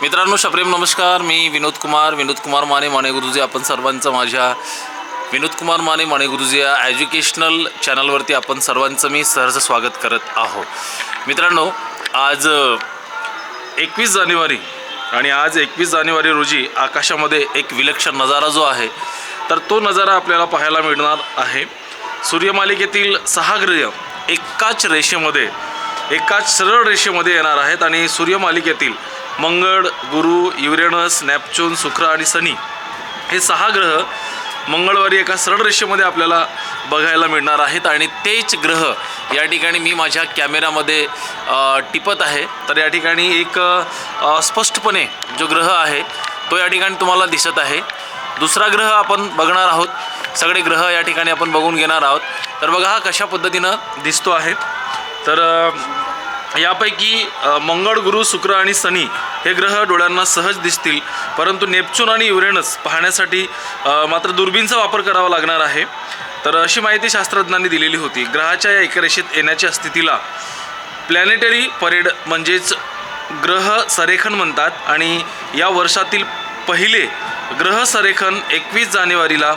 मित्रांनो शप्रेम नमस्कार. मी विनोद कुमार. विनोद कुमार माने माने गुरुजी. आपण सर्वांचं माझ्या विनोद कुमार माने माने गुरुजी या एज्युकेशनल चॅनलवरती आपण सर्वांचं मी सहर्ष स्वागत करत आहो मित्रांनो आज एकवीस जानेवारी आणि आज एकवीस जानेवारी रोजी आकाशामध्ये एक विलक्षण नजारा जो आहे तर तो नजारा आपल्याला पाहायला मिळणार आहे. सूर्यमालिकेतील सहा ग्रह एकाच रेषेमध्ये एकाच सरळ रेषेमध्ये येणार आहेत आणि सूर्यमालिकेतील मंगळ गुरु युरेनस नॅपच्यून शुक्र आणि शनी हे सहा ग्रह मंगळवारी एका सरळ रेषेमध्ये आपल्याला बघायला मिळणार आहेत आणि तेच ग्रह या ठिकाणी मी माझ्या कॅमेरामध्ये टिपत आहे. तर या ठिकाणी एक स्पष्टपणे जो ग्रह आहे तो या ठिकाणी तुम्हाला दिसत आहे. दुसरा ग्रह आपण बघणार आहोत. सगळे ग्रह या ठिकाणी आपण बघून घेणार आहोत. तर बघा हा कशा पद्धतीनं दिसतो आहे. तर यापैकी मंगळ गुरु शुक्र आणि शनी हे ग्रह डोळ्यांना सहज दिसतील. परंतु नेपच्यून आणि युरेनस पाहण्यासाठी मात्र दुर्बीनचा वापर करावा लागणार आहे. तर अशी माहिती शास्त्रज्ञांनी दिलेली होती. ग्रहाच्या या एकरेषेत येण्याच्या स्थितीला प्लॅनेटरी परेड म्हणजेच ग्रह संरेखन म्हणतात आणि या वर्षातील पहिले ग्रह संरेखन एकवीस जानेवारीला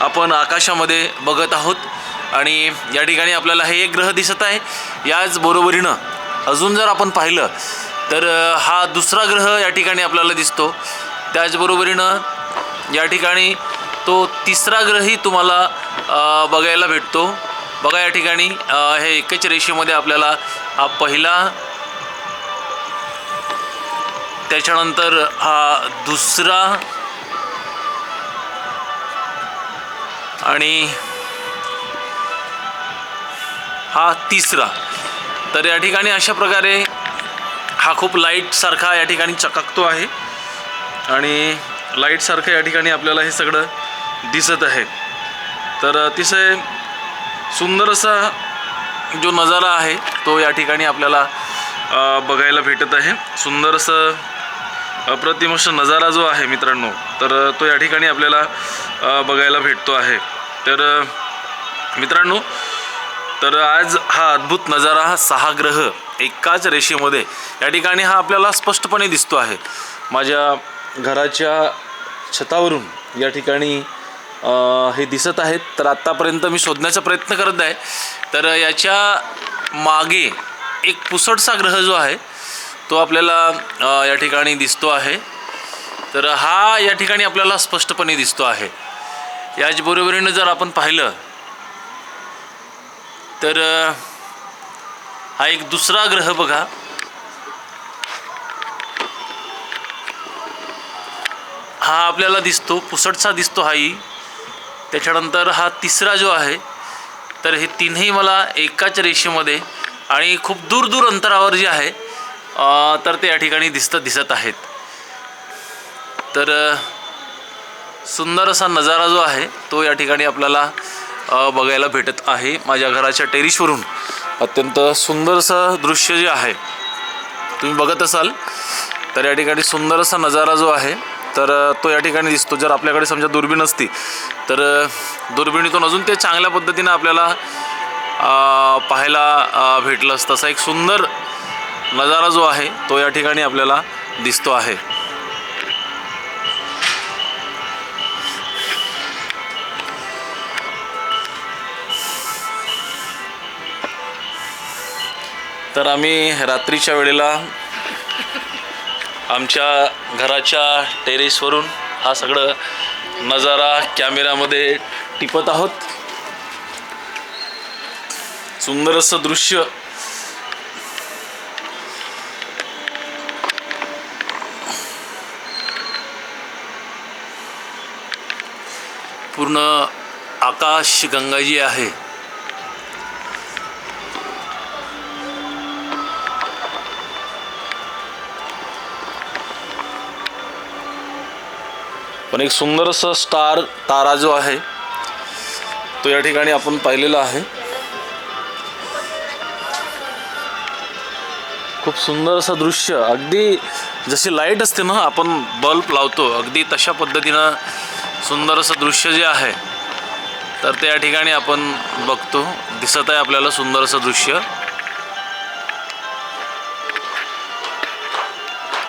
आपण आकाशामध्ये बघत आहोत. आणि या ठिकाणी आपल्याला हे एक ग्रह दिसत आहे. याच बरोबरीनं अजून जर आपण पाहिलं तर हा दुसरा ग्रह या ठिकाणी आपल्याला दिसतो. त्याचबरोबरीनं या ठिकाणी तो तिसरा ग्रहही तुम्हाला बघायला भेटतो. बघा या ठिकाणी हे एकच रेषेमध्ये आपल्याला हा पहिला त्याच्यानंतर हा दुसरा आणि हा तिसरा. तर या ठिकाणी अशा प्रकारे हा खूप लाईटसारखा या ठिकाणी चकाकतो आहे. आणि लाईटसारखं या ठिकाणी आपल्याला हे सगळं दिसत आहे. तर अतिशय सुंदर असा जो नजारा आहे तो या ठिकाणी आपल्याला बघायला भेटत आहे. सुंदर असं अप्रतिम नजारा जो आहे मित्रांनो तर तो या ठिकाणी आपल्याला बघायला भेटतो आहे. तर मित्रांनो तर आज हा अद्भुत नजारा हा सहा ग्रह एकाच रेषेमध्ये या ठिकाणी हा आपल्याला स्पष्टपणे दिसतो आहे. माझ्या घराच्या छतावरून या ठिकाणी हे दिसत आहेत. तर आत्तापर्यंत मी शोधण्याचा प्रयत्न करत आहे. तर याच्या मागे एक पुसटसा ग्रह जो आहे तो आपल्याला या ठिकाणी दिसतो आहे. तर हा या ठिकाणी आपल्याला स्पष्टपणे दिसतो आहे. याचबरोबरीनं जर आपण पाहिलं तर हा एक दुसरा ग्रह बघा. हा आपल्याला दिसतो पुसटसा दिसतो हाही. त्याच्यानंतर हा तिसरा जो आहे तर हे तिन्ही मला एकाच रेषेमध्ये आणि खूप दूर दूर अंतरावर जे आहे तर ते या ठिकाणी दिसत दिसत आहेत. तर सुंदर असा नजारा जो आहे तो या ठिकाणी आपल्याला बघायला भेटत आहे. माझ्या घराच्या टेरिसवरून अत्यंत सुंदर असं दृश्य जे आहे तुम्ही बघत असाल तर या ठिकाणी सुंदर असा नजारा जो आहे तर तो या ठिकाणी दिसतो. जर आपल्याकडे समजा दुर्बीण असती तर दुर्बिणीतून अजून ते चांगल्या पद्धतीनं आपल्याला पाहायला भेटलं असतं. असा एक सुंदर नजारा जो आहे तो या ठिकाणी आपल्याला दिसतो आहे. तर आम्ही रात्रीच्या वेळेला आमच्या घराच्या टेरेसवरून हा सगळं नजारा कॅमेऱ्यामध्ये टिपत आहोत. सुंदर असं दृश्य. पूर्ण आकाश गंगा जी आहे. पण एक सुंदर असं स्टार तारा जो आहे तो या ठिकाणी आपण पाहिलेला आहे. खूप सुंदर असं दृश्य. अगदी जशी लाइट असते ना आपण बल्ब लावतो अगदी तशा पद्धतीनं सुंदर असं दृश्य जे आहे तर त्या ठिकाणी आपण बघतो. दिसत आहे आपल्याला सुंदर असं दृश्य.